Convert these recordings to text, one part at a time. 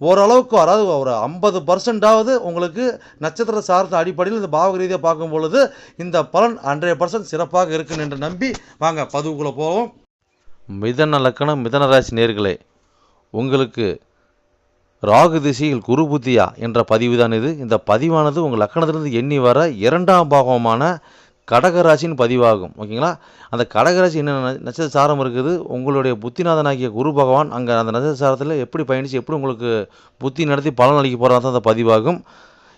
ஓரளவுக்கு அதாவது ஒரு ஐம்பது பர்சன்டாவது உங்களுக்கு நட்சத்திர சார்ந்த அடிப்படையில் இந்த பாவக ரீதியாக பார்க்கும் பொழுது இந்த பலன் ஹண்ட்ரட் பர்சன்ட் சிறப்பாக இருக்குன்னு என்று நம்பி வாங்க பதிவுக்குள்ளே போவோம். மிதன லக்கணம் மிதன ராசி நேர்களே உங்களுக்கு ராகு திசையில் குரு புத்தியா என்ற பதிவு தான் இது. இந்த பதிவானது உங்கள் லக்கணத்திலிருந்து எண்ணி வர இரண்டாம் பாகமான கடகராசின்னு பதிவாகும். ஓகேங்களா? அந்த கடகராசி என்ன ந- நட்சத்திர சாரம் இருக்குது? உங்களுடைய புத்திநாதனாகிய குரு பகவான் அங்கே அந்த நட்சத்திர சாரத்தில் எப்படி பயணித்து எப்படி உங்களுக்கு புத்தி நடத்தி பலன் அளிக்க போகிறதா தான் அந்த பதிவாகும்.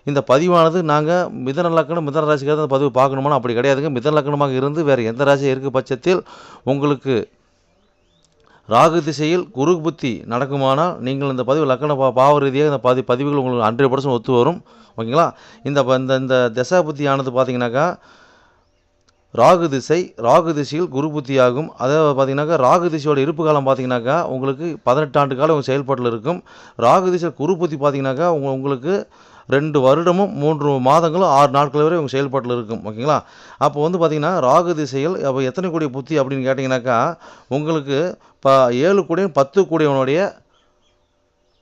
இந்த பதிவானது நாங்கள் மிதன லக்கணம் மிதன ராசிக்காக தான் அந்த பதிவு பார்க்கணுமானா அப்படி கிடையாதுங்க. மிதன லக்கணமாக இருந்து வேறு எந்த ராசியாக இருக்க பட்சத்தில் உங்களுக்கு ராகு திசையில் குரு புத்தி நடக்குமானால் நீங்கள் இந்த பதிவு லக்கண பா பாவ ரீதியாக இந்த பதி பதிவுகள் உங்களுக்கு ஹண்ட்ரட் பர்சன்ட் ஒத்து வரும். ஓகேங்களா? இந்த ப- இந்த இந்த தசா புத்தி ஆனது பார்த்தீங்கன்னாக்கா ராகு திசை ராகு திசையில் குரு புத்தியாகும். அதை பார்த்தீங்கன்னாக்கா ராகு திசையோட இருப்பு காலம் பார்த்தீங்கன்னாக்கா உங்களுக்கு பதினெட்டு ஆண்டு காலம் உங்கள் செயல்பாட்டில் இருக்கும். ராகு திசை குரு புத்தி பார்த்தீங்கன்னாக்கா உங்க உங்களுக்கு ரெண்டு வருடமும் மூன்று மாதங்களும் ஆறு நாட்கள் வரை உங்கள் செயல்பாட்டில் இருக்கும். ஓகேங்களா? அப்போ வந்து பார்த்தீங்கன்னா ராகு திசையில் அப்போ எத்தனை கோடி புத்தி அப்படின்னு கேட்டிங்கனாக்கா உங்களுக்கு இப்போ ஏழு கோடியும் பத்து கோடியவனுடைய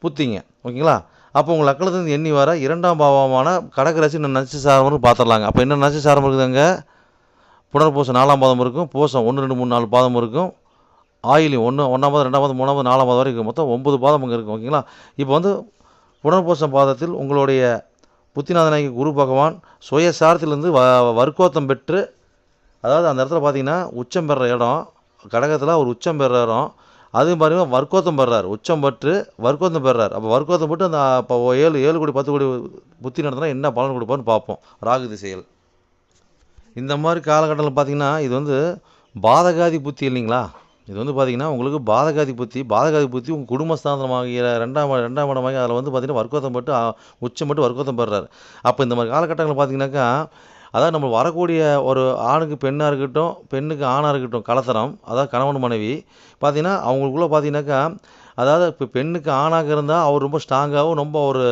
புத்திங்க. ஓகேங்களா? அப்போ உங்கள் லக்கணத்துலேருந்து எண்ணி வர இரண்டாம் பாவமான கடகராசி நச்சு பார்த்துடலாங்க அப்போ என்ன நச்சு இருக்குதுங்க? புனர்பூசம் நாலாம் பாதம் இருக்கும் பூசம் ஒன்று ரெண்டு மூணு நாலு பாதம் இருக்கும். ஆயிலி ஒன்று ஒன்றாம் பாதம் ரெண்டாம் பாதம் மூணாம் நாலாம் பாதம் வரைக்கும் மொத்தம் ஒன்பது பாதம் அங்கே இருக்கும் ஓகேங்களா? இப்போ வந்து புனர்பூசம் பாதத்தில் உங்களுடைய புத்திநாதனாகி குரு பகவான் சுயசாரத்திலிருந்து வ வர்க்கோத்தம் பெற்று அதாவது அந்த இடத்துல பார்த்தீங்கன்னா உச்சம் பெற இடம் கடகத்தில் ஒரு உச்சம் பெற இடம். அது மாதிரி வர்க்கோத்தம் பெறார். உச்சம் பெற்று வர்க்கோத்தம் பெறார். அப்போ வர்க்கோத்தம் பெற்று அந்த இப்போ ஏழு ஏழு கோடி பத்து கோடி புத்தி நடத்தினா என்ன பலன் கொடுப்பான்னு பார்ப்போம். ராகு திசையில். இந்த மாதிரி காலகட்டத்தில் பார்த்தீங்கன்னா இது வந்து பாதகாதி புத்தி இல்லைங்களா? இது வந்து பார்த்தீங்கன்னா உங்களுக்கு பாதகாதி புத்தி பாதகாதி புத்தி உங்கள் குடும்பஸ்தானமாகிய ரெண்டாம் ரெண்டாம் இடமாகி அதில் வந்து பார்த்திங்கன்னா வர்க்கோத்தம் பட்டு உச்சம் பட்டு வர்க்கோத்தம் பெறுறாரு அப்போ இந்த மாதிரி காலகட்டங்கள் பார்த்தீங்கன்னாக்கா அதாவது நம்ம வரக்கூடிய ஒரு ஆணுக்கு பெண்ணாக இருக்கட்டும் பெண்ணுக்கு ஆணாக இருக்கட்டும் கலத்தரம் அதாவது கணவன் மனைவி பார்த்திங்கன்னா அவங்களுக்குள்ளே பார்த்திங்கனாக்கா அதாவது இப்போ பெண்ணுக்கு ஆணாக இருந்தால் அவர் ரொம்ப ஸ்ட்ராங்காகவும் ரொம்ப ஒரு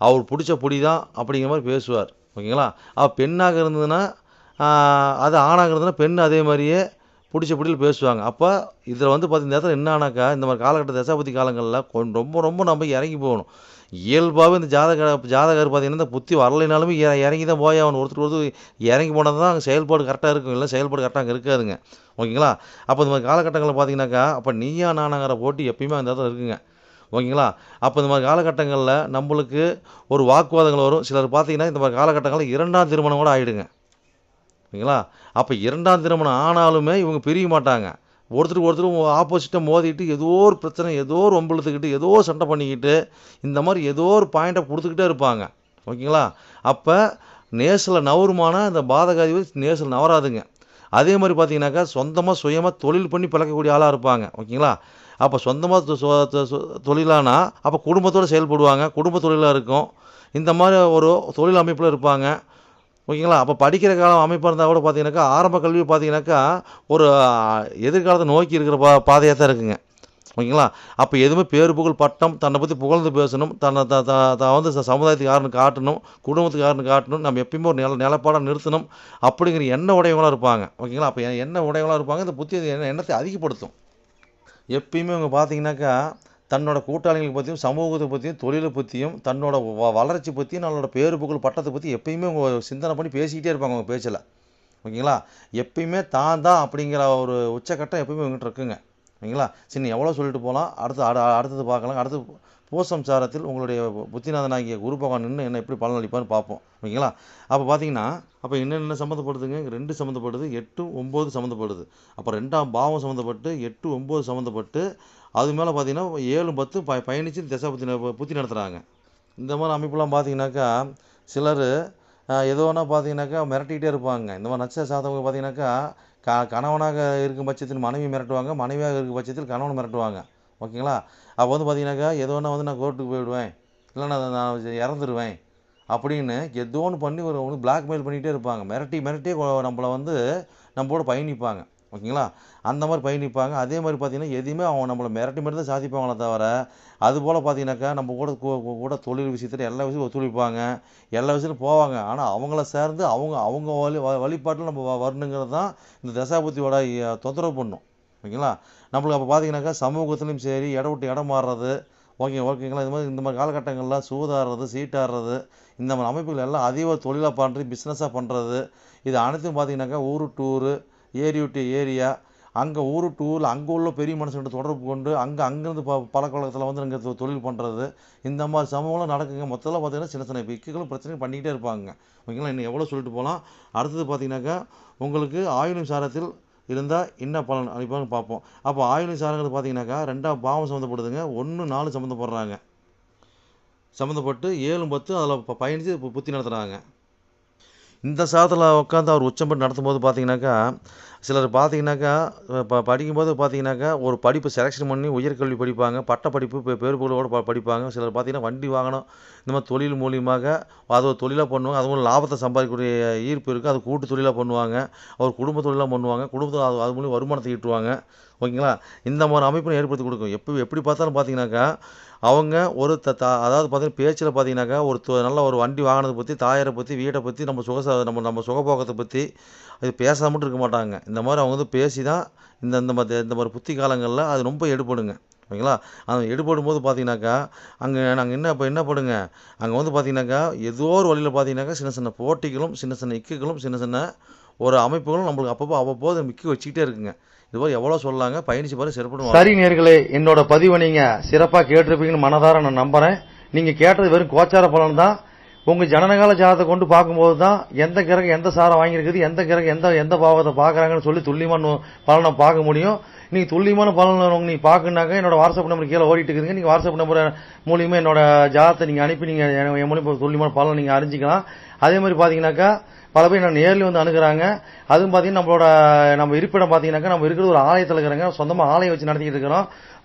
அவர் பிடிச்ச பிடி தான் அப்படிங்கிற மாதிரி பேசுவார். ஓகேங்களா? அவள் பெண்ணாக இருந்ததுன்னா அது ஆணாக இருந்ததுன்னா பெண் அதே மாதிரியே பிடிச்ச பிடியில் பேசுவாங்க. அப்போ இதில் வந்து பார்த்திங்கன்னா இந்த இடத்துல என்ன ஆனாக்கா இந்த மாதிரி காலகட்ட தசாபதி காலங்களில் கொஞ்சம் ரொம்ப ரொம்ப நம்ம இறங்கி போகணும். இயல்பாகவே இந்த ஜாதக ஜாதகர் பார்த்தீங்கன்னா இந்த புத்தி வரலைனாலுமே இற- இறங்கி தான் போய் அவன் ஒருத்தர் ஒருத்தர் இறங்கி போனால் தான் அங்கே செயல்பாடு கரெக்டாக இருக்கும். இல்லை செயல்பாடு கரெக்டாக அங்கே இருக்காதுங்க. ஓகேங்களா? அப்போ இந்த மாதிரி காலகட்டங்களில் பார்த்தீங்கன்னாக்கா அப்போ நீயா நானாங்கிற போட்டி எப்பயுமே அந்த இடத்துல இருக்குங்க. ஓகேங்களா? அப்போ இந்த மாதிரி காலகட்டங்களில் நம்மளுக்கு ஒரு வாக்குவாதங்கள் வரும். சிலர் பார்த்தீங்கன்னா இந்த மாதிரி காலகட்டங்களில் இரண்டாம் திருமணம் கூட ஆகிடுங்க ஓகேங்களா அப்போ இரண்டாம் திருமணம் ஆனாலுமே இவங்க பிரிய மாட்டாங்க. ஒருத்தருக்கு ஒருத்தர் ஆப்போசிட்டாக மோதிக்கிட்டு ஏதோ ஒரு பிரச்சனை ஏதோ ஒரு ஒம்பளத்துக்கிட்டு ஏதோ ஒரு சண்டை பண்ணிக்கிட்டு இந்த மாதிரி ஏதோ ஒரு பாயிண்ட்டை கொடுத்துக்கிட்டே இருப்பாங்க. ஓகேங்களா? அப்போ நேசில் நவருமான இந்த பாதகாதி நேசில் நவராதுங்க. அதே மாதிரி பார்த்தீங்கன்னாக்கா சொந்தமாக சுயமாக தொழில் பண்ணி பிழைக்கக்கூடிய ஆளாக இருப்பாங்க. ஓகேங்களா? அப்போ சொந்தமாக தொழிலானா அப்போ குடும்பத்தோடு செயல்படுவாங்க. குடும்ப தொழிலாக இருக்கும். இந்த மாதிரி ஒரு தொழில் அமைப்பில் இருப்பாங்க. ஓகேங்களா? அப்போ படிக்கிற காலம் அமைப்பாக இருந்தால் கூட பார்த்தீங்கன்னாக்கா ஆரம்ப கல்வி பார்த்தீங்கன்னாக்கா ஒரு எதிர்காலத்தை நோக்கி இருக்கிற பா பாதையாக தான் இருக்குங்க. ஓகேங்களா? அப்போ எதுவுமே பேர் புகழ் பட்டம் தன்னை பற்றி புகழ்ந்து பேசணும் தன்னை த த தான் வந்து ச- சமுதாயத்துக்கு யாருன்னு காட்டணும் குடும்பத்துக்கு யாருன்னு காட்டணும் நம்ம எப்பயுமே ஒரு நில நிலப்பாடாக நிறுத்தணும் அப்படிங்கிற எண்ண உடையவங்களாக இருப்பாங்க. ஓகேங்களா? அப்போ எண்ண உடையவங்களாக இருப்பாங்க இந்த புத்தி எண்ண எண்ணத்தை அதிகப்படுத்தும். எப்பயுமே இவங்க பார்த்தீங்கன்னாக்கா தன்னோட கூட்டாளிகளை பற்றியும் சமூகத்தை பற்றியும் தொழிலை பற்றியும் தன்னோட வ- வளர்ச்சி பற்றியும் நம்மளோட பேரு புகழ் பட்டத்தை பற்றி எப்பயுமே அவங்க சிந்தனை பண்ணி பேசிக்கிட்டே இருப்பாங்க அவங்க பேச்சில். ஓகேங்களா? எப்பயுமே தான் தான் அப்படிங்கிற ஒரு உச்சக்கட்டம் எப்பயுமே இவங்ககிட்ட இருக்குங்க. ஓகேங்களா? சரி எவ்வளோ சொல்லிட்டு போகலாம் அடுத்து அடுத்தது பார்க்கலாம். அடுத்து பூசம் சாரத்தில் உங்களுடைய புத்திநாதனாகிய குரு பகவான் நின்று என்ன எப்படி பலனளிப்பான்னு பார்ப்போம். ஓகேங்களா? அப்போ பார்த்தீங்கன்னா அப்போ என்னென்ன சம்மந்தப்படுதுங்க ரெண்டு சம்மந்தப்படுது எட்டு ஒம்பது சம்மந்தப்படுது அப்போ ரெண்டாம் பாவம் சம்மந்தப்பட்டு எட்டு ஒம்பது சம்மந்தப்பட்டு அது மேலே பார்த்தீங்கன்னா ஏழு பத்து ப பயணித்து திசை புத்தி புத்தி நடத்துகிறாங்க இந்த மாதிரி அமைப்புலாம் பார்த்தீங்கன்னாக்கா சிலர் ஏதோ பார்த்தீங்கன்னாக்கா மிரட்டிக்கிட்டே இருப்பாங்க. இந்த மாதிரி நட்ச சாதவங்க பார்த்தீங்கன்னாக்கா க கணவனாக இருக்கும் பட்சத்தில் மனைவி மிரட்டுவாங்க மனைவியாக இருக்கும் பட்சத்தில் கணவன் மிரட்டுவாங்க. ஓகேங்களா? அப்போ வந்து பார்த்தீங்கன்னாக்கா ஏதோ ஒன்று வந்து நான் கோர்ட்டுக்கு போயிடுவேன். இல்லைன்னா நான் இறந்துருவேன். அப்படின்னு ஏதோ ஒன்று பண்ணி ஒரு ஒன்று பிளாக்மெயில் பண்ணிகிட்டே இருப்பாங்க. மிரட்டி மிரட்டியே நம்மளை வந்து நம்மளோட பயணிப்பாங்க. ஓகேங்களா? அந்த மாதிரி பயணிப்பாங்க. அதே மாதிரி பார்த்தீங்கன்னா எதையுமே அவங்க நம்மளை மிரட்டி மிரட்டி தான் சாதிப்பாங்களே தவிர அதுபோல் பார்த்தீங்கன்னாக்கா நம்ம கூட கூட தொழில் விஷயத்தில் எல்லா விஷயத்தையும் ஒத்துழைப்பாங்க. எல்லா விஷயத்துலையும் போவாங்க. ஆனால் அவங்கள சேர்ந்து அவங்க அவங்க வழி வ- வழிபாட்டில் நம்ம வ- வரணுங்கிறது தான் இந்த தசாபுத்தியோட தொந்தரவு பண்ணும். ஓகேங்களா? நம்மளுக்கு அப்போ பார்த்தீங்கன்னாக்கா சமூகத்துலேயும் சரி இடம் விட்டு இடம் மாறுறது ஓகே ஓகேங்களா? இது மாதிரி இந்த மாதிரி காலகட்டங்களில் சூதாடுறது சீட்டாடுறது இந்த மாதிரி அமைப்புகள் எல்லாம் அதிக தொழிலாக பண்ணுறது பிஸ்னஸாக பண்ணுறது இது அனைத்தும் பார்த்தீங்கன்னாக்கா ஊரு டூரு ஏரி விட்டு ஏரியா அங்கே ஊரு டூரில் அங்கே உள்ள பெரிய மனுஷன்கிட்ட தொடர்பு கொண்டு அங்கே அங்கேருந்து ப பழக்கவழக்கத்தில் வந்து இங்கே தொழில் பண்ணுறது இந்த மாதிரி சம்பவம்லாம் நடக்குங்க. மொத்தத்தில் பார்த்தீங்கன்னா சின்ன சின்ன இக்குகளும் பிரச்சனையும் பண்ணிக்கிட்டே இருப்பாங்க. ஓகேங்களா? இன்னும் எவ்வளோ சொல்லிட்டு போகலாம். அடுத்தது பார்த்தீங்கன்னாக்கா உங்களுக்கு ஆயுள் சாரத்தில் இருந்தால் என்ன பலன்? அளிப்பான்னு பார்ப்போம். அப்போ ஆயுளின் சாரங்கிறது பார்த்தீங்கன்னாக்கா ரெண்டாம் பாவம் சம்மந்தப்படுதுங்க ஒன்று நாலு சம்மந்தப்படுறாங்க சம்மந்தப்பட்டு ஏழு பத்து அதில் பயணித்து பு- புத்தி நடத்துகிறாங்க இந்த சாதத்தில் உட்காந்து அவர் உச்சம் பண்ணி நடத்தும்போது பார்த்தீங்கன்னாக்கா சிலர் பார்த்தீங்கன்னாக்கா ப படிக்கும்போது பார்த்தீங்கன்னாக்கா ஒரு படிப்பு செலெக்ஷன் பண்ணி உயர்கல்வி படிப்பாங்க பட்ட படிப்பு பெ பேருபுகளோடு ப படிப்பாங்க. சிலர் பார்த்தீங்கன்னா வண்டி வாகனம் இந்த மாதிரி தொழில் மூலியமாக அது ஒரு தொழிலாக பண்ணுவாங்க. அதுவும் லாபத்தை சம்பாதிக்கக்கூடிய ஈர்ப்பு இருக்குது அது கூட்டு தொழிலாக பண்ணுவாங்க. அவர் குடும்ப தொழிலாக பண்ணுவாங்க. குடும்பத்தில் அது அது மூலியம் வருமானத்தை ஈட்டுவாங்க. ஓகேங்களா? இந்த மாதிரி அமைப்பை ஏற்படுத்தி கொடுக்கும். எப்போ எப்படி பார்த்தாலும் பார்த்தீங்கன்னாக்கா அவங்க ஒரு த த அதாவது பார்த்தீங்கன்னா பேச்சில் பார்த்தீங்கன்னாக்கா ஒரு தொ- நல்ல ஒரு வண்டி வாகனத்தை பற்றி தாயாரை பற்றி வீட்டை பற்றி நம்ம சுக நம்ம நம்ம சுகபோகத்தை பற்றி அது பேசாம மட்டும் இருக்க மாட்டாங்க. இந்த மாதிரி அவங்க வந்து பேசி தான் இந்த இந்த மாதிரி இந்த மாதிரி புத்தி காலங்களில் அது ரொம்ப எடுபடுங்க. ஓகேங்களா? அது எடுபடும் போது பார்த்தீங்கன்னாக்கா அங்கே நாங்கள் என்ன இப்போ என்ன பண்ணுங்க அங்கே வந்து பார்த்தீங்கன்னாக்கா ஏதோ ஒரு வழியில் பார்த்தீங்கன்னாக்கா சின்ன சின்ன போட்டிகளும் சின்ன சின்ன இக்குகளும் சின்ன சின்ன ஒரு அமைப்புகளும் நம்மளுக்கு அப்பப்போ அவ்வப்போது மிக்க வச்சுக்கிட்டே இருக்குங்க. இதுபோல் எவ்வளோ சொல்லாங்க பயணிச்சு பாரு சிறப்படும் சரி நேர்களே என்னோட பதிவை நீங்கள் சிறப்பாக கேட்டிருப்பீங்கன்னு மனதார நான் நம்புகிறேன் நீங்கள் கேட்டது வெறும் கோச்சார பலன் தான். உங்க ஜனனகால ஜாதத்தை கொண்டு பார்க்கும்போது தான் எந்த கிரகம் எந்த சாரம் வாங்கியிருக்குது எந்த கிரகம் எந்த எந்த பாவத்தை பார்க்குறாங்கன்னு சொல்லி துல்லியமான பலனை பார்க்க முடியும். நீங்க துல்லியமான பலன் நீ நீங்க பார்க்கணுனாக்க என்னோட வாட்ஸ்அப் நம்பர் கீழே ஓடிட்டு இருக்குதுங்க. நீங்க வாட்ஸ்அப் நம்பர் மூலியமா என்னோட ஜாதத்தை நீங்க அனுப்பி நீங்க என் மூலியமா துல்லியமான பலன் நீங்க அறிஞ்சிக்கலாம். அதே மாதிரி பாத்தீங்கன்னாக்கா பல பேர் நான் நேரில் வந்து அணுகிறாங்க. அதுவும் பாத்தீங்கன்னா நம்மளோட நம்ம இருப்பிடம் பாத்தீங்கன்னாக்கா நம்ம இருக்கிறது ஒரு ஆலயத்தில் இருக்கிறாங்க. சொந்தமா ஆலயம் வச்சு நடத்திட்டு இருக்கிறோம்.